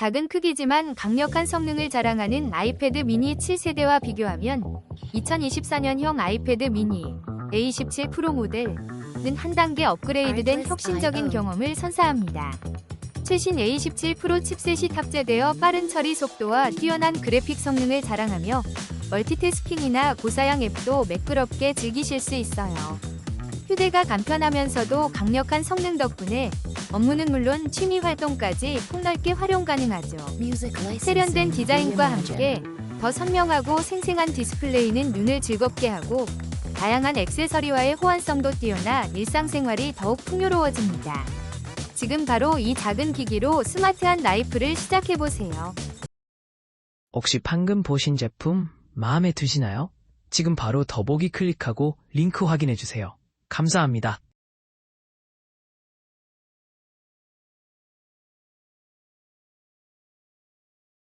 작은 크기지만 강력한 성능을 자랑하는 아이패드 미니 7세대와 비교하면 2024년형 아이패드 미니 A17 프로 모델은 한 단계 업그레이드된 혁신적인 경험을 선사합니다. 최신 A17 프로 칩셋이 탑재되어 빠른 처리 속도와 뛰어난 그래픽 성능을 자랑하며 멀티태스킹이나 고사양 앱도 매끄럽게 즐기실 수 있어요. 휴대가 간편하면서도 강력한 성능 덕분에 업무는 물론 취미 활동까지 폭넓게 활용 가능하죠. 세련된 디자인과 함께 더 선명하고 생생한 디스플레이는 눈을 즐겁게 하고 다양한 액세서리와의 호환성도 뛰어나 일상생활이 더욱 풍요로워집니다. 지금 바로 이 작은 기기로 스마트한 라이프를 시작해보세요. 혹시 방금 보신 제품 마음에 드시나요? 지금 바로 더보기 클릭하고 링크 확인해주세요. 감사합니다.